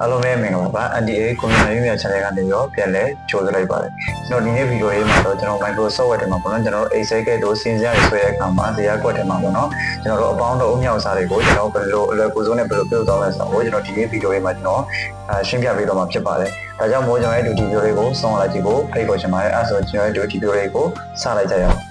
အားလုံးပဲမင်္ဂလာပါ NDA Community Media Channel ကနေရောပြန်လဲကြိုဆိုလိုက်ပါတယ်ကျွန်တော်ဒီနေ့ဗီဒီယိုလေးမှာတော့ကျွန်တော် Microsoft Software တွေမှာပေါ့နော်ကျွန်တော်တို့ Excel ကဲတို့စဉ်းစားရဆွဲတဲ့အခါမှာဇာတ်ကွက်တွေမှာပေါ့နော်ကျွန်တော်တို့အပေါင်းတို့အမြောက်စားတွေကိုကျွန်တော်ဘယ်လိုအလွယ်ကူဆုံးနဲ့ဘယ်လိုပြုတ်သွားလဲဆိုတော့ကျွန်တော်ဒီနေ့ဗီဒီယိုလေးမှာကျွန်တော်အရှင်းပြပေးတော့မှာဖြစ်ပါတယ်ဒါကြောင့်မို့ကျွန်တော်ရဲ့ဒီဗီဒီယိုလေးကိုဆုံးလိုက်ကြည့်ဖို့ဖိတ်ခေါ်ချင်ပါတယ်အဲဆိုကျွန်တော်ရဲ့ဒီဗီဒီယိုလေးကိုစလိုက်ကြရအောင်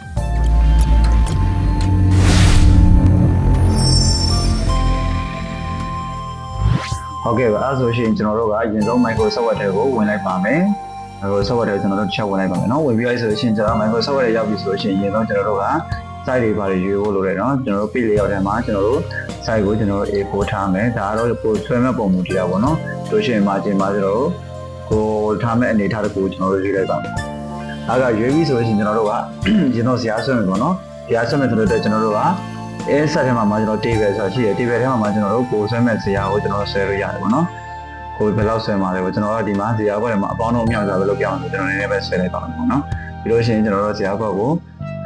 ဟုတ်ကဲ့ပါအဲဆိုရှင်ကျွန်တော်တို့ကရင်ဆုံး micro software တွေကိုဝင်လိုက်ပါမယ်။ micro software တွေကိုကျွန်တော်တို့ချက်ဝင်လိုက်ပါမယ်နော်။ဝင်ပြီးလိုက်ဆိုရှင်ကျွန်တော် micro software တွေရောက်ပြီဆိုရှင်ရင်ဆုံးကျွန်တော်တို့က site တွေပါတွေရွေးဖို့လိုတယ်နော်။ကျွန်တော်တို့ page layout ထဲမှာကျွန်တော်တို့ site ကိုကျွန်တော်တို့ A4 ထားမယ်။ဒါကတော့ post ဆွဲမဲ့ပုံမူတရားပေါ့နော်။တို့ရှင်မှာခြင်းမှာကျွန်တော်တို့ကိုထားမဲ့အနေထားတစ်ခုကိုကျွန်တော်တို့ရွေးလိုက်ပါမယ်။အဲကရွေးပြီးဆိုရှင်ကျွန်တော်တို့ကရင်ဆုံးဇာတ်ဆွဲမယ်ပေါ့နော်။ဇာတ်ဆွဲမယ်ဆိုတော့ကျွန်တော်တို့က အဲဆက်ထဲမှာမှာကျွန်တော် table ဆိုတာရှိတယ် table ထဲမှာမှာကျွန်တော်တို့ကိုဆွဲမဲ့ဇာတ်ကိုကျွန်တော်ဆွဲလို့ရတယ်ပေါ့နော်ကိုဘယ်လောက်ဆွဲမှာလဲပေါ့ကျွန်တော်တို့ဒီမှာဇာတ်ဘက်ထဲမှာအပေါင်းတော့အမြောက်စားပဲလုပ်ပြအောင်ဆိုကျွန်တော်နည်းနည်းပဲဆွဲလိုက်ပါမယ်ပေါ့နော်ပြီးလို့ရှိရင်ကျွန်တော်တို့ဇာတ်ဘက်ကို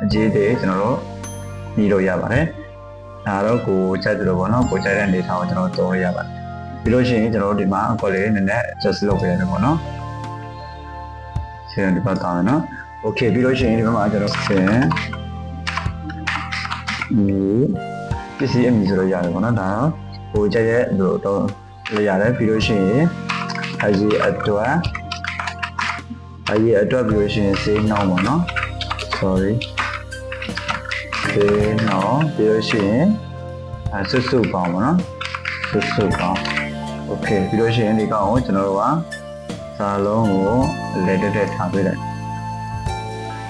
အကြီးသေးကျွန်တော်တို့ညီလို့ရပါတယ်ဒါတော့ကိုကြိုက်တယ်လို့ပေါ့နော်ကိုကြိုက်တဲ့အနေထားကိုကျွန်တော်သုံးလို့ရပါတယ်ပြီးလို့ရှိရင်ကျွန်တော်တို့ဒီမှာအကောလေးနည်းနည်း adjust လုပ်ပေးရတယ်ပေါ့နော်ဆင်းဒီဘက်တောင်းမယ်နော် okay ပြီးလို့ရှိရင်ဒီဘက်မှာကျွန်တော်ဆင်း ဒီပစ္စည်းအမည်ဆိုလို့ရတယ်ပေါ့နော်ဒါတော့ဟိုကြက်ရဲ့လို့တော့လို့ရတယ်ပြီးလို့ရှိရင်အကြီးအတွက်အကြီးအတွက်ပြီးလို့ရှိရင်စေးနှောင်းပေါ့နော် sorry စေးနှောင်းပြီးလို့ရှိရင်အဆွတ်ဆွတ်ပေါင်းပေါ့နော်ဆွတ်ဆွတ်ပေါင်း okay ပြီးလို့ရှိရင်ဒီကောင်ကိုကျွန်တော်တို့ကစာလုံးကိုလက်တက်တက်ထားပေးလိုက်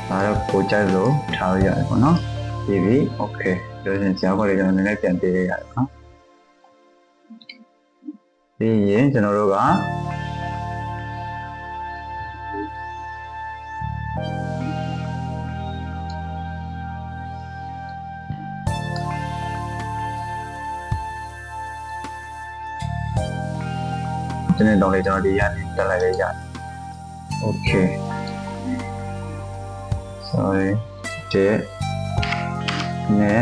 ဒါတော့ကိုကြိုက်လို့ထားရရတယ်ပေါ့နော် ဒီပြီ okay ပြောရင်ကြားခွက်လေးကျွန်တော်နည်းနည်းပြန်ပေးရရတယ်နော်ပြီးရင်ကျွန်တော်တို့ကဒီနေ့တော့လေကျွန်တော်ဒီရနေတက်လိုက်လေးရတယ် okay sorry တဲ့ နဲ့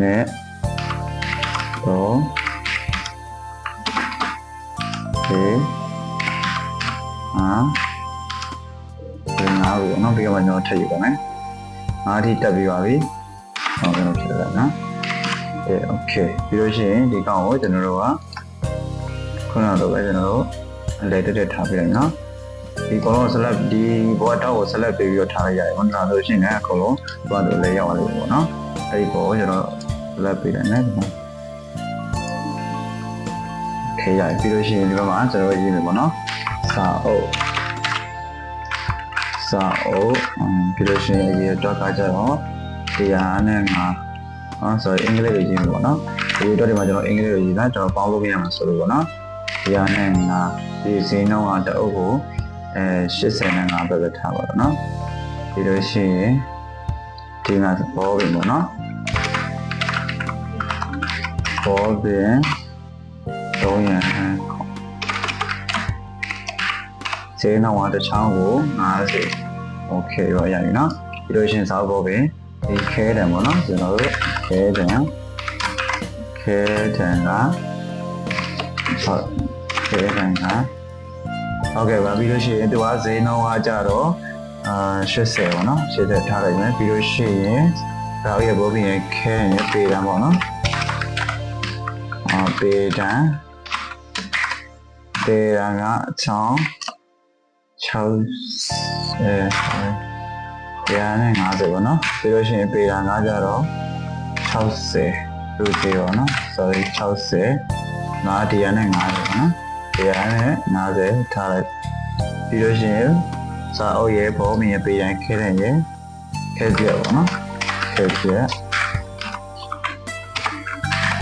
နဲ့တော့ဒီအာဒီငါ့ကိုနောက်ဒီကမှကျွန်တော်ထည့်ယူပါမယ်ငါးထိတက်ပြီးပါပြီဟောကျွန်တော်ဖြစ်လာနော်အဲ okay ပြီးလို့ရှိရင်ဒီကောင်ကိုကျွန်တော်တို့ကခုနကတော့ပဲကျွန်တော်တို့အလဲတက်တက်ထားပြလိုက်နော် ဒီကောလုံးဆက်လက်ဒီဘောတောက်ကိုဆက်လက်ပေးပြီးတော့ထားလိုက်ရတယ်။ဟောဒါဆိုရှင်လည်းအကုန်လုံးဘာလို့လဲရောက်လာလို့ပေါ့နော်။အဲဒီဘောကိုကျွန်တော်ဆက်လက်ပေးတယ်နော်ဒီမှာ။ခေရပြီးလို့ရှိရင်ဒီဘက်မှာကျွန်တော်ရေးမယ်ပေါ့နော်။စာအုပ်စာအုပ်ပြီးလို့ရှိရင်အရေးတော့ကကြတော့တရားနဲ့ငါအော် sorry အင်္ဂလိပ်လိုရေးမယ်ပေါ့နော်။ဒီတော့ဒီမှာကျွန်တော်အင်္ဂလိပ်လိုရေးတာကျွန်တော်ပေါင်းလို့မရမှာဆိုလို့ပေါ့နော်။တရားနဲ့ငါဒီစင်းနှုန်းကတအုပ်ကို အဲ85ပဲပဲထားပါတော့เนาะပြီးလို့ရှိရင်ဒီမှာဘောပင်ပေါ့เนาะဘောပင်3ရန်ဈေးနှောင်းကတစ်ချောင်းကို50 okay ရောရပြီเนาะပြီးလို့ရှိရင်စောက်ဘောပင်ဒီခဲတံပေါ့เนาะကျွန်တော်တို့ခဲတံခဲတံကဟုတ်ခဲတံက ဟုတ်ကဲ့ပါပြီးလို့ရှိရင်သူကဈေးနှုန်းကကြတော့အာ80ပေါ့နော်80ထားလိုက်မယ်ပြီးလို့ရှိရင်ဒါရဲ့ဘောပြီးရင်ခဲရင်ပေတန်းပေါ့နော်အာပေတန်းပေတန်းကအချောင်း6အဲတရားနဲ့50ပေါ့နော်ပြီးလို့ရှိရင်ပေတန်းကကြတော့60လူသေးပေါ့နော် sorry 60ငါတရားနဲ့50ပေါ့နော် တရားနဲ့50ထားလိုက်ပြီးလို့ရှိရင်စာအုပ်ရဲ့ဘောမင်းရဲ့ပေတိုင်းခဲတဲ့ရဲ့ခဲပြက်ပေါ့နော်ခဲပြက်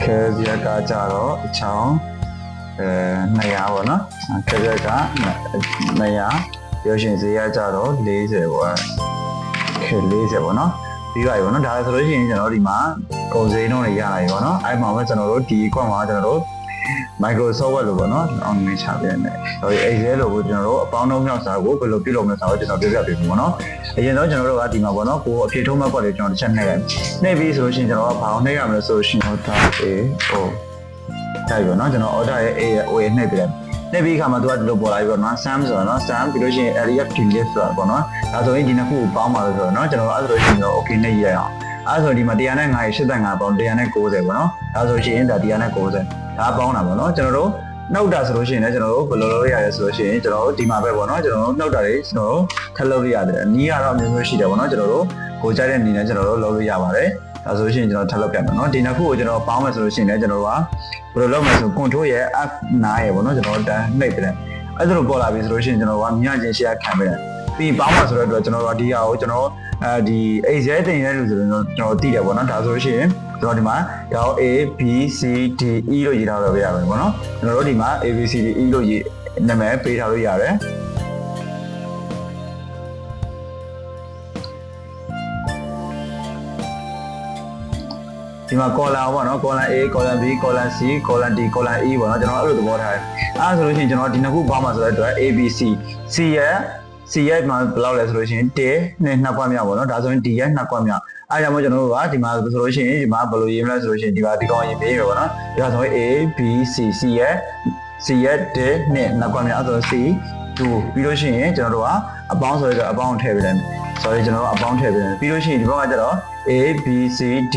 ခဲပြက်ကကြတော့အချောင်းအဲ200ပေါ့နော်ခဲပြက်က200ပြီးလို့ရှိရင်ဈေးကကြတော့40ပေါ့ခဲ40ပေါ့နော်ပြီးပါပြီပေါ့နော်ဒါဆိုလို့ရှိရင်ကျွန်တော်ဒီမှာကုန်စည်နှုန်းတွေရလာပြီပေါ့နော်အဲ့မှာပဲကျွန်တော်တို့ဒီကွက်မှာကျွန်တော်တို့ Microsoft Word လို့ပေါ့နော်အောင်မြင်ချပြနေ။ဒါပေမဲ့ Excel လို့ကိုကျွန်တော်တို့အပေါင်းအမြောက်စာကိုဘယ်လိုပြုလုပ်မလဲဆိုတာကိုကျွန်တော်ပြောပြပေးပြီပေါ့နော်။အရင်တော့ကျွန်တော်တို့ကဒီမှာပေါ့နော်ကိုအဖြေထုတ်မှတ်ကွက်တွေကျွန်တော်တစ်ချက်နှိပ်လိုက်။နှိပ်ပြီးဆိုလို့ရှိရင်ကျွန်တော်ကဘာအောင်နှိပ်ရမလဲဆိုလို့ရှိရင်ဒါ A O တိုက်ပြီနော်ကျွန်တော် order ရဲ့ A ရဲ့ O ရဲ့နှိပ်ပြတယ်နှိပ်ပြီးခါမှာသူကဒီလိုပေါ်လာပြီပေါ့နော် sum ဆိုတော့နော် sum ပြီးလို့ရှိရင် area of delete ဆိုတာပေါ့နော်ဒါဆိုရင်ဒီနှစ်ခုကိုပေါင်းပါလို့ဆိုတော့နော်ကျွန်တော်အဲ့ဒါဆိုရှင်တော့ okay နဲ့ရေးရအောင်အဲ့ဆိုဒီမှာ105ရဲ့85ပေါင်း190ပေါ့နော်ဒါဆိုရှင်ဒါ190 ဒါပေါင်းတာပေါ့နော်ကျွန်တော်တို့နှုတ်တာဆိုလို့ရှိရင်လည်းကျွန်တော်တို့ဘယ်လိုလုပ်ရလဲဆိုလို့ရှိရင်ကျွန်တော်တို့ဒီမှာပဲပေါ့နော်ကျွန်တော်တို့နှုတ်တာတွေကျွန်တော်တို့ထပ်လုပ်ရရတယ်။နီးကတော့အမျိုးမျိုးရှိတယ်ပေါ့နော်ကျွန်တော်တို့ကိုကြိုက်တဲ့နီးနဲ့ကျွန်တော်တို့လုပ်လို့ရပါတယ်။ဒါဆိုရှင်ကျွန်တော်ထပ်လုပ်ပြမယ်နော်ဒီနှစ်ခုကိုကျွန်တော်ပေါင်းမယ်ဆိုလို့ရှိရင်လည်းကျွန်တော်တို့ကဘယ်လိုလုပ်မလဲဆို control ရဲ့ F9 ရဲ့ပေါ့နော်ကျွန်တော်တို့တန်းနှိပ်ပြတယ်။အဲ့ဒါလိုပေါ်လာပြီဆိုလို့ရှိရင်ကျွန်တော်ကမြချင်း share ခံပေးတယ်။ပြီးပေါင်းမှာဆိုတဲ့အတွက်ကျွန်တော်တို့ဒီဟာကိုကျွန်တော်အဲဒီ X ရဲတင်ရဲလို့ဆိုရင်တော့ကျွန်တော်သိတယ်ပေါ့နော်ဒါဆိုလို့ရှိရင် ကျွန်တော်ဒီမှာဒါ A B C D E လို့ရေးထားတော့ပြရမယ်ပေါ့နော်ကျွန်တော်တို့ဒီမှာ A B C D E လို့ရေးနာမည်ပေးထားလို့ရတယ်ဒီမှာ column ပေါ့နော် column A column B column C column D column E ပေါ့နော်ကျွန်တော်အဲ့လိုသဘောထားတယ်အဲ့ဒါဆိုလို့ရှိရင်ကျွန်တော်ဒီနှစ်ခုပေါင်းမှာဆိုတဲ့အတွက် A B C C ရဲ့ C ရဲ့မှာဘယ်လောက်လဲဆိုလို့ရှိရင်1နဲ့2ခွက်မြောက်ပေါ့နော်ဒါဆိုရင် D ရဲ့2ခွက်မြောက် အဲဒါကြောင့်မို့ကျွန်တော်တို့ကဒီမှာဆိုလို့ရှိရင်ဒီမှာဘယ်လိုရေးမလဲဆိုလို့ရှိရင်ဒီမှာဒီကောင်ရေးပေးရပေါ့နော်ဒါဆိုရင် A B C C ရဲ့ C ရဲ့1နဲ့2ခွက်မြောက်အဲ့ဒါဆို C 2ပြီးလို့ရှိရင်ကျွန်တော်တို့ကအပေါင်းဆိုတော့အပေါင်းထည့်ပေးတယ် sorry ကျွန်တော်တို့အပေါင်းထည့်ပေးတယ်ပြီးလို့ရှိရင်ဒီဘက်ကကျတော့ A B C D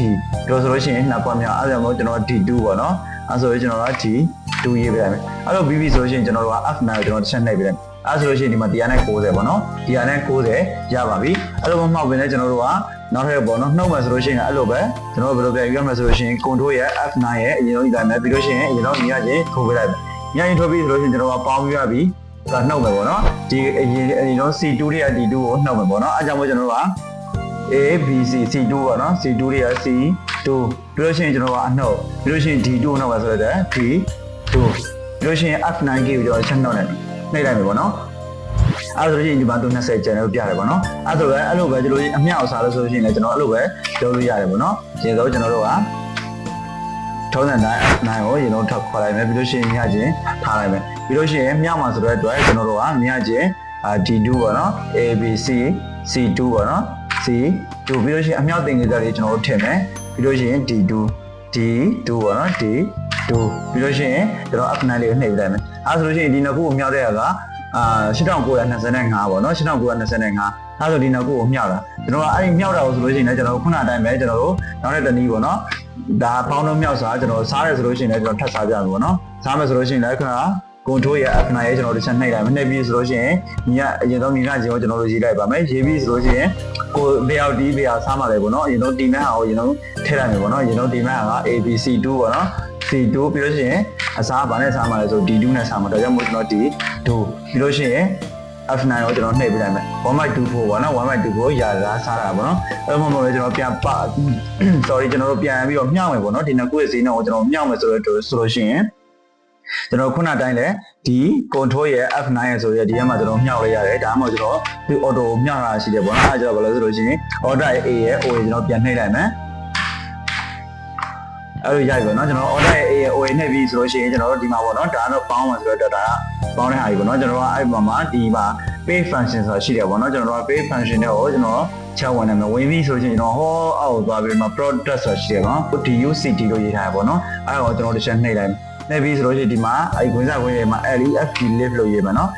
တို့ဆိုလို့ရှိရင်2ခွက်မြောက်အဲ့ဒါမို့ကျွန်တော် D2 ပေါ့နော်အဲ့ဆိုရင်ကျွန်တော်က D2 ရေးပေးလိုက်မယ်အဲ့လိုပြီးပြီဆိုလို့ရှိရင်ကျွန်တော်တို့က F9 ကိုကျွန်တော်တစ်ချက်နှိပ်ပေးတယ်အဲဆိုလို့ရှိရင်ဒီမှာ190ပေါ့နော်190ရပါပြီအဲ့လိုမမှောက်ပင်လည်းကျွန်တော်တို့က နောက်ထပ်ပေါ့နော်နှုတ်မယ်ဆိုလို့ရှိရင်အဲ့လိုပဲကျွန်တော်တို့ဘယ်လိုပြန်ယူရမလဲဆိုလို့ရှိရင် control ရဲ့ F9 ရဲ့အရင်ဆုံးဒီတိုင်းပဲပြီးလို့ရှိရင်အရင်ဆုံးညီရချင်းထိုးပေးလိုက်ညရင်ထိုးပြီးဆိုလို့ရှိရင်ကျွန်တော်ကပေါင်းပြရပြီဒါနှုတ်မယ်ပေါ့နော်ဒီအရင်အရင်ဆုံး C2 တွေက D2 ကိုနှုတ်မယ်ပေါ့နော်အဲကြောင့်မို့ကျွန်တော်တို့က A B C C2 ပေါ့နော် C2 တွေက C2 ပြီးလို့ရှိရင်ကျွန်တော်ကအနှုတ်ပြီးလို့ရှိရင် D2 နှုတ်မယ်ဆိုတော့ D2 ပြီးလို့ရှိရင် F9K ကိုကျွန်တော်ချက်နှုတ်တယ်နှိပ်လိုက်မယ်ပေါ့နော် အဲ့ဒါဆိုရင်ဒီမှာသူ20ကျန်လို့ပြရတယ်ပေါ့နော်အဲ့ဒါဆိုပဲအဲ့လိုပဲဒီလိုအမြောက်စားလို့ဆိုလို့ရှိရင်လည်းကျွန်တော်အဲ့လိုပဲလုပ်လို့ရတယ်ပေါ့နော်ဒီလိုကျွန်တော်တို့ကထုံးစံတိုင်းနိုင်ကိုရင်တော့ထောက်ခေါ်လိုက်မယ်ပြီးလို့ရှိရင်ညချင်းထားလိုက်မယ်ပြီးလို့ရှိရင်မြောက်မှာဆိုတဲ့အတွက်ကျွန်တော်တို့ကညချင်းအာ D2 ပေါ့နော် A B C C2 ပေါ့နော် C2 ပြီးလို့ရှိရင်အမြောက်တင်ကြတဲ့ကျွန်တော်တို့ထည့်မယ်ပြီးလို့ရှိရင် D2 D2 ပေါ့နော် D2 ပြီးလို့ရှိရင်ကျွန်တော် F9 လေးကိုနှိပ်ပြလိုက်မယ်အဲဆိုလို့ရှိရင်ဒီနှစ်ခုကိုမြောက်တဲ့အခါ အာ8925ပေါ့နော်8925အဲဆိုဒီနှစ်ခုကိုမြောက်တာကျွန်တော်ကအဲ့ဒီမြောက်တာကိုဆိုလို့ရှိရင်လည်းကျွန်တော်ခုနအတိုင်းပဲကျွန်တော်တို့နောက်တဲ့တနည်းပေါ့နော်ဒါဖောင်းတော့မြောက်စားကျွန်တော်စားရဲဆိုလို့ရှိရင်လည်းကျွန်တော်ထပ်စားပြမယ်ပေါ့နော်စားမယ်ဆိုလို့ရှိရင်လည်းခုနက control ရဲ့ F9 ရဲ့ကျွန်တော်တို့ချက်နှိပ်လိုက်မယ်နှိပ်ပြီးဆိုလို့ရှိရင်ညီကအရင်ဆုံးညီကချင်းကိုကျွန်တော်တို့ရေးလိုက်ပါမယ်ရေးပြီးဆိုလို့ရှိရင်ကိုဘယ်အောင်ဒီဘယ်အောင်စားမှာလဲပေါ့နော်အရင်ဆုံးတီမန်ဟာကိုအရင်ဆုံးထည့်လိုက်မယ်ပေါ့နော်အရင်ဆုံးတီမန်ဟာက ABC2 ပေါ့နော် C2 ပြီးလို့ရှိရင်အစားဗာနဲ့စားမှာလဲဆို D2 နဲ့စားမှာဒါကြောင့်မို့ကျွန်တော် D2 ပြီးလို့ရှိရင် F9 ကိုကျွန်တော်နှိပ်ပေးလိုက်မယ်1.24ပေါ့နော်1.24ရာလာစားတာပေါ့နော်အဲ့မှမဟုတ်လေကျွန်တော်ပြန်ပ sorry ကျွန်တော်တို့ပြန်ပြီးတော့မြှောက်မယ်ပေါ့နော်ဒီနှစ်ခုရဲ့ဈေးနှုန်းကိုကျွန်တော်မြှောက်မယ်ဆိုတော့ဆိုလို့ရှိရင်ကျွန်တော်ခုနတိုင်းလဲဒီ control ရဲ့ F9 ရဲ့ဆိုရဒီထဲမှာကျွန်တော်မြှောက်လိုက်ရတယ်ဒါမှမဟုတ်ကျွန်တော်ဒီ auto ကိုမြှောက်တာရှိတယ်ပေါ့နော်အဲဒါကြောင့်ဘာလို့ဆိုလို့ရှိရင် order ရဲ့ A ရဲ့ O ရဲ့ကျွန်တော်ပြန်နှိပ်လိုက်မယ် အဲ့လိုရိုက်ပါတော့ကျွန်တော် order ရဲ့ A ရဲ့ O ရဲ့နှိပ်ပြီးဆိုလို့ရှိရင်ကျွန်တော်တို့ဒီမှာပေါ့နော်ဒါတော့ပေါင်းမှာဆိုတော့ဒါကပေါင်းတဲ့ဟာကြီးပေါ့နော်ကျွန်တော်တို့ကအဲ့မှာမှာဒီမှာ pay function ဆိုတာရှိတယ်ပေါ့နော်ကျွန်တော်တို့က pay function တွေကိုကျွန်တော်ချက်ဝင်နေမယ်ဝင်ပြီးဆိုလို့ရှိရင်ကျွန်တော်ဟောအောက်သွားပြီးတော့ product ဆိုတာရှိတယ်ပေါ့နော် DUCT လို့ရေးထားရပေါ့နော်အဲ့တော့ကျွန်တော်တစ်ချက်နှိပ်လိုက်နှိပ်ပြီးဆိုလို့ရှိရင်ဒီမှာအဲ့ခွင့်စားခွင့်ရမှာ LEFT lift လို့ရေးမယ်နော်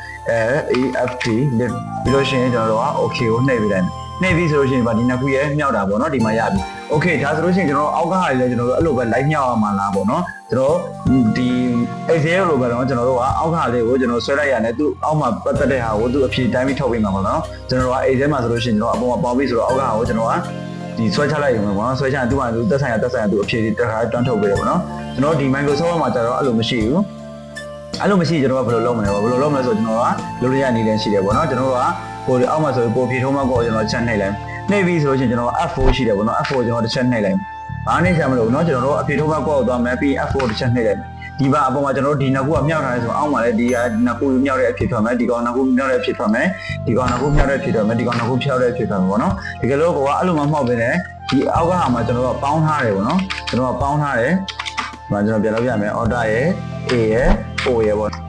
LEFT lift ပြီးလို့ရှိရင်ကျွန်တော်တို့က okay ကိုနှိပ်ပြီးလိုက်မယ် နှိပ်ပြီးဆိုလို့ရှိရင်ဗာဒီနှစ်ခုရဲ့မြောက်တာပေါ့နော်ဒီမှာရပြီ okay ဒါဆိုလို့ရှိရင်ကျွန်တော်အောက်ကဟာတွေလည်းကျွန်တော်တို့အဲ့လိုပဲ live မြောက်အောင်မှာလားပေါ့နော်ကျွန်တော်ဒီ Excel လိုပဲတော့ကျွန်တော်တို့ကအောက်ခါလေးကိုကျွန်တော်ဆွဲလိုက်ရတယ်သူအောက်မှာပတ်သက်တဲ့ဟာကိုသူအဖြေတိုင်းပြီးထုတ်ပေးမှာပေါ့နော်ကျွန်တော်တို့က Excel မှာဆိုလို့ရှိရင်ကျွန်တော်အပေါ်မှာပေါင်းပြီးဆိုတော့အောက်ခါကိုကျွန်တော်ကဒီဆွဲချလိုက်ရုံပဲပေါ့နော်ဆွဲချရင်သူ့မှာသူသက်ဆိုင်ရာသက်ဆိုင်ရာသူအဖြေတွေတစ်ခါတွန်းထုတ်ပေးတယ်ပေါ့နော်ကျွန်တော်ဒီ Microsoft မှာကျတော့အဲ့လိုမရှိဘူးအဲ့လိုမရှိကျွန်တော်ကဘယ်လိုလုပ်မလဲဘယ်လိုလုပ်မလဲဆိုတော့ကျွန်တော်ကလိုရရနေလည်းရှိတယ်ပေါ့နော်ကျွန်တော်က ကိုအောက်မှာဆိုပိုဖြေထုံးမှာကိုကျွန်တော်ချက်နှိပ်လိုက်နှိပ်ပြီးဆိုလို့ရှိရင်ကျွန်တော် F4 ရှိတယ်ပေါ့နော် F4 ကျွန်တော်တစ်ချက်နှိပ်လိုက်ဘာနေချင်မလို့เนาะကျွန်တော်တို့အဖြေထုတ်ဘက်ကောက်သွားမယ်ပြီး F4 တစ်ချက်နှိပ်လိုက်ဒီဘအပေါ်မှာကျွန်တော်တို့ဒီနှစ်ခုကမြောက်ထားတယ်ဆိုအောက်မှာလည်းဒီကနှစ်ခုမြောက်တဲ့အဖြစ်ထွက်မယ်ဒီကောင်နှစ်ခုမြောက်တဲ့အဖြစ်ထွက်မယ်ဒီကောင်နှစ်ခုမြောက်တဲ့အဖြစ်ထွက်မယ်ဒီကောင်နှစ်ခုဖြောက်တဲ့အဖြစ်ထွက်မယ်ပေါ့နော်ဒီကလေးကအဲ့လိုမှမှောက်ပေးတယ်ဒီအောက်ကဟာမှာကျွန်တော်တို့ကပေါင်းထားတယ်ပေါ့နော်ကျွန်တော်ကပေါင်းထားတယ်ဒီမှာကျွန်တော်ပြန်လုပ်ပြမယ် order ရဲ့ A ရဲ့ O ရဲ့ပေါ့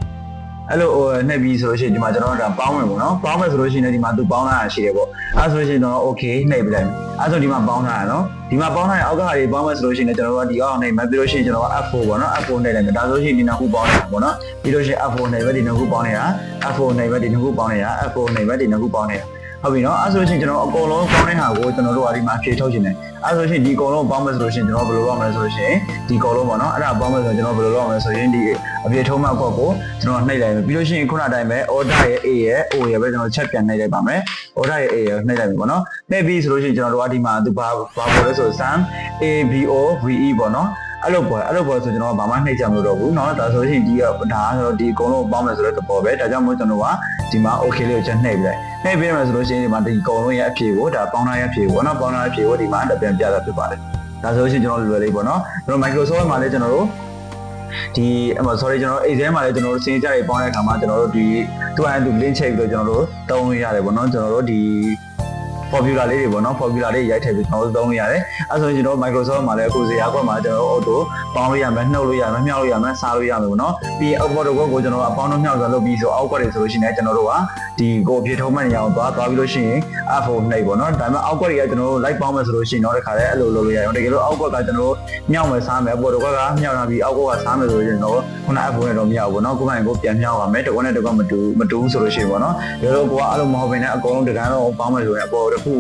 အဲ့လိုဟိုနှိပ်ပြီးဆိုလို့ရှိရင်ဒီမှာကျွန်တော်တို့ဒါပေါင်းမယ်ပေါ့နော်ပေါင်းမယ်ဆိုလို့ရှိရင်ဒီမှာသူပေါင်းလာတာရှိတယ်ပေါ့အဲ့ဆိုလို့ရှိရင်တော့ okay နှိပ်ပြလိုက်မယ်အဲဆိုဒီမှာပေါင်းထားရနော်ဒီမှာပေါင်းထားရင်အောက်ကဟာတွေပေါင်းမယ်ဆိုလို့ရှိရင်ကျွန်တော်တို့ကဒီအောက်နိုင်မယ်ပြီးလို့ရှိရင်ကျွန်တော်က F4 ပေါ့နော် F4 နဲ့လည်းဒါဆိုရှင်ဒီနှစ်ခုပေါင်းနေတာပေါ့နော်ပြီးလို့ရှိရင် F4 နိုင်ပဲဒီနှစ်ခုပေါင်းနေတာ F4 နိုင်ပဲဒီနှစ်ခုပေါင်းနေတာ F4 နိုင်ပဲဒီနှစ်ခုပေါင်းနေတာ ဟုတ်ပြီနော်အဲဆိုလို့ရှိရင်ကျွန်တော်အကုန်လုံးပေါင်းတဲ့ဟာကိုကျွန်တော်တို့ကဒီမှာဖြည့်ထုတ်ခြင်းတယ်အဲဆိုလို့ရှိရင်ဒီအကုန်လုံးပေါင်းမယ်ဆိုလို့ရှိရင်ကျွန်တော်ဘယ်လိုလုပ်မလဲဆိုလို့ရှိရင်ဒီအကုန်လုံးပေါ့နော်အဲ့ဒါပေါင်းမယ်ဆိုရင်ကျွန်တော်ဘယ်လိုလုပ်မလဲဆိုရင်ဒီအပြည့်ထုံးမှအကွက်ကိုကျွန်တော်နှိပ်လိုက်မယ်ပြီးလို့ရှိရင်ခုနအတိုင်းပဲ order ရဲ့ A ရဲ့ O ရဲ့ပဲကျွန်တော်ချက်ပြန်နှိပ်လိုက်ပါမယ် order ရဲ့ A ရဲ့နှိပ်လိုက်ပြီပေါ့နော်နှိပ်ပြီးဆိုလို့ရှိရင်ကျွန်တော်တို့ကဒီမှာသူဘာဘာပေါ်လဲဆို sum A B O V E ပေါ့နော် အဲ့လိုပေါ်အဲ့လိုပေါ်ဆိုကျွန်တော်ကဘာမှနှိပ်ကြမလို့တော့ဘူးเนาะဒါဆိုရင်ဒီကဒါဆိုတော့ဒီအကုန်လုံးပေါင်းမယ်ဆိုတော့တပေါ်ပဲဒါကြောင့်မို့ကျွန်တော်ကဒီမှာ okay လေးကိုချက်နှိပ်ပြလိုက်နှိပ်ပြမယ်ဆိုလို့ရှိရင်ဒီမှာဒီအကုန်လုံးရဲ့အဖြေကိုဒါပေါင်းထားရဲ့အဖြေကိုเนาะပေါင်းထားရဲ့အဖြေကိုဒီမှာတပြန်ပြတာဖြစ်ပါတယ်ဒါဆိုရင်ကျွန်တော်လွယ်လေးပေါ့နော်ကျွန်တော် Microsoft မှာလည်းကျွန်တော်တို့ဒီအမ sorry ကျွန်တော် Excel မှာလည်းကျွန်တော်တို့စင်ကြတွေပေါင်းတဲ့အခါမှာကျွန်တော်တို့ဒီသူ့အန်သူ link ချိန်ပြီးတော့ကျွန်တော်တို့တုံးလို့ရတယ်ပေါ့နော်ကျွန်တော်တို့ဒီ formula လေးတွေပေါ့နော် formula လေးရိုက်ထည့်ပြီးကျွန်တော်တို့သုံးလို့ရတယ်အဲဆိုရင်ကျွန်တော် Microsoft မှာလည်းအခုဇေယျကွက်မှာကျွန်တော်တို့ auto ပေါင်းလို့ရမယ်နှုတ်လို့ရမယ်မြောက်လို့ရမယ်စားလို့ရမယ်ပေါ့နော်ပြီးရင် output ကွက်ကိုကျွန်တော်တို့အပေါင်းတို့မြောက်ဆိုလုပ်ပြီးဆိုအောက်ကွက်တွေဆိုလို့ရှိရင်ကျွန်တော်တို့ကဒီကိုအဖြစ်ထုံးမှတ်နေအောင်သွားသွားပြီးလို့ရှိရင် F4 နှိပ်ပေါ့နော်ဒါပေမဲ့အောက်ကွက်ကကျွန်တော်တို့ light ပေါင်းမယ်ဆိုလို့ရှိရင်တော့တခါတည်းအဲ့လိုလုပ်လို့ရတယ်တကယ်လို့အောက်ကွက်ကကျွန်တော်တို့မြောက်မယ်စားမယ်ပေါ်တော့ကွက်ကမြောက်လာပြီးအောက်ကွက်ကစားမယ်ဆိုလို့ရှိရင်တော့ခုန F4 နဲ့တော့မရဘူးပေါ့နော်ကိုယ်ပိုင်ကိုပြန်မြောက်ပါမယ်တကွက်နဲ့တကွက်မတူမတူဆိုလို့ရှိရင်ပေါ့နော်ဒါတော့ကိုကအဲ့လိုမဟုတ်ဘဲနဲ့အကုန်လုံးတကန်းတော့ပေါင်းမယ်ဆိုရင်အပေါ်တစ်ခု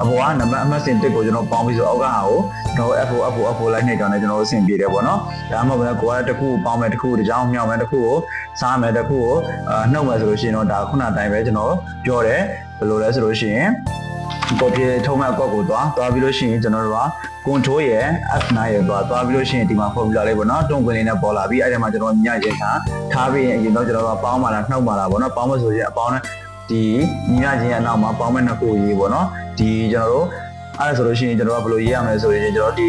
အပေါ်ကနံပါတ်အမှတ်စဉ်တစ်ကိုကျွန်တော်ပေါင်းပြီးဆိုအောက်ကဟာကိုကျွန်တော် F4 F4 F4 လိုက်နေတော့လည်းကျွန်တော်တို့အဆင်ပြေတယ်ပေါ့နော်ဒါမှမဟုတ်ဘဲကိုကတစ်ခုပေါင်းမယ်တစ်ခုတစ်ကြောင်းမြောက်မယ်တစ်ခုကိုစားမယ်တစ်ခုကိုအာနှုတ်မယ်ဆိုလို့ရှိရင်တော့ဒါခုနတိုင်းပဲကျွန်တော်ပြောတယ်ဘယ်လိုလဲဆိုလို့ရှိရင်ကိုပြေထုံးမဲ့အကောက်ကိုသွားသွားပြီးလို့ရှိရင်ကျွန်တော်တို့က control ရဲ့ F9 ရဲ့သွားသွားပြီးလို့ရှိရင်ဒီမှာ formula လေးပေါ့နော်တုံးကွင်းလေးနဲ့ပေါ်လာပြီးအဲ့ဒီမှာကျွန်တော်ညချင်းထားထားပြီးရင်အရင်တော့ကျွန်တော်တို့ပေါင်းပါလားနှုတ်ပါလားပေါ့နော်ပေါင်းမဆိုရင်အပေါင်းနဲ့ ဒီညချင်းရဲ့အနောက်မှာပေါင်းမဲ့နှစ်ခုရေးပေါ့နော်ဒီကျွန်တော်တို့အဲ့ဒါဆိုလို့ရှိရင်ကျွန်တော်တို့ကဘယ်လိုရေးရမလဲဆိုရင်ကျွန်တော်ဒီ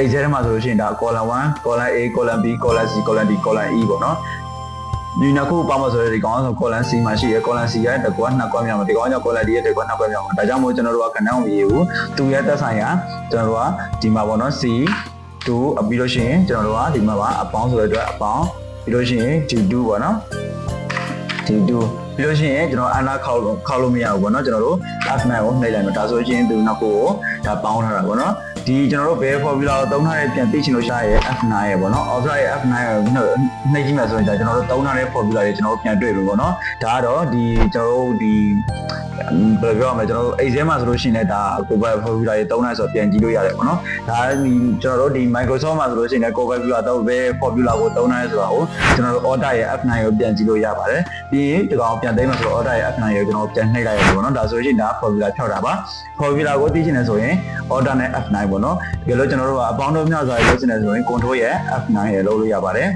Excel ထဲမှာဆိုလို့ရှိရင်ဒါ column 1 column A column B column C column D column E ပေါ့နော်ဒီနှစ်ခုပေါင်းမဆိုရဒီကောင်ဆို column C မှာရှိရ column C ရဲ့တစ်ကွက်နှစ်ကွက်မြောက်မှာဒီကောင်ကြောင့် column D ရဲ့တစ်ကွက်နှစ်ကွက်မြောက်မှာဒါကြောင့်မို့ကျွန်တော်တို့ကခဏမရေဘူးသူရဲ့သက်ဆိုင်ရာကျွန်တော်တို့ကဒီမှာပေါ့နော် C 2ပြီးလို့ရှိရင်ကျွန်တော်တို့ကဒီမှာပါအပေါင်းဆိုတဲ့အတွက်အပေါင်းပြီးလို့ရှိရင် D2 ပေါ့နော် D2 ပြီးလို့ရှိရင်ကျွန်တော်အနာခောက်လို့ခောက်လို့မရဘူးပေါ့နော်ကျွန်တော်တို့ F9 ကိုနှိပ်လိုက်မယ်ဒါဆိုရင်သူနောက်ကိုဒါပေါင်းထားတာပေါ့နော်ဒီကျွန်တော်တို့ဘယ် formula ကိုသုံးထားတဲ့ပြန်သိချင်လို့ရှားရဲ့ F9 ရဲ့ပေါ့နော် author ရဲ့ F9 ကိုနှိပ်ကြည့်မယ်ဆိုရင်ဒါကျွန်တော်တို့သုံးထားတဲ့ formula တွေကျွန်တော်တို့ပြန်တွေ့ပြီပေါ့နော်ဒါကတော့ဒီကျွန်တော်တို့ဒီ ဘယ်လိုပြောရမလဲကျွန်တော်တို့ Excel မှာဆိုလို့ရှိရင်လည်းဒါကိုယ်ပဲ formula တွေသုံးထားဆိုပြန်ကြည့်လို့ရတယ်ပေါ့နော်ဒါဒီကျွန်တော်တို့ဒီ Microsoft မှာဆိုလို့ရှိရင်လည်းကိုယ်ပဲ formula တော့ဘယ် formula ကိုသုံးထားလဲဆိုတာကိုကျွန်တော်တို့ order ရဲ့ F9 ကိုပြန်ကြည့်လို့ရပါတယ်ပြီးရင်ဒီကောင်ပြန်သိမ်းမှာဆိုတော့ order ရဲ့ F9 ကိုကျွန်တော်ပြန်နှိပ်လိုက်ရပေါ့နော်ဒါဆိုရင်ဒါ formula ဖြောက်တာပါ formula ကိုသိချင်တယ်ဆိုရင် order နဲ့ F9 ပေါ့နော်ဒီလိုကျွန်တော်တို့ကအပေါင်းတို့မြောက်စွာရေးချင်တယ်ဆိုရင် control ရဲ့ F9 ရဲ့လုပ်လို့ရပါတယ်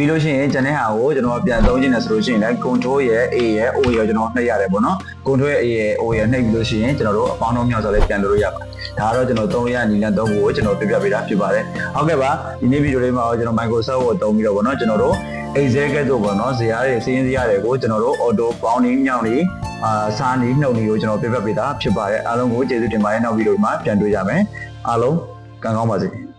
ပြီးလို့ရှိရင်ကျန်တဲ့ဟာကိုကျွန်တော်ပြန်သုံးချင်တယ်ဆိုလို့ရှိရင်လည်း control ရဲ့ A ရဲ့ O ရဲ့ကျွန်တော်နှိပ်ရတယ်ပေါ့နော် control ရဲ့ A ရဲ့ O ရဲ့နှိပ်ပြီးလို့ရှိရင်ကျွန်တော်တို့အပေါင်းတို့မြောက်စွာလေးပြန်လုပ်လို့ရပါတယ်ဒါကတော့ကျွန်တော်သုံးရနီလန်သုံးဖို့ကျွန်တော်ပြပြပေးတာဖြစ်ပါတယ်ဟုတ်ကဲ့ပါဒီနေ့ဗီဒီယိုလေးမှာတော့ကျွန်တော် Microsoft ကိုသုံးပြီးတော့ပေါ့နော်ကျွန်တော်တို့ Excel ကဲ့သို့ပေါ့နော်ဇာတ်ရည်စီးရင်ဇာတ်ရည်ကိုကျွန်တော်တို့ auto bounding မြောက်နေအာစားနေနှုတ်နေကိုကျွန်တော်ပြပြပေးတာဖြစ်ပါတယ်အားလုံးကိုကျေးဇူးတင်ပါတယ်နောက်ဗီဒီယိုမှာပြန်တွေ့ကြမယ်အားလုံးကံကောင်းပါစေ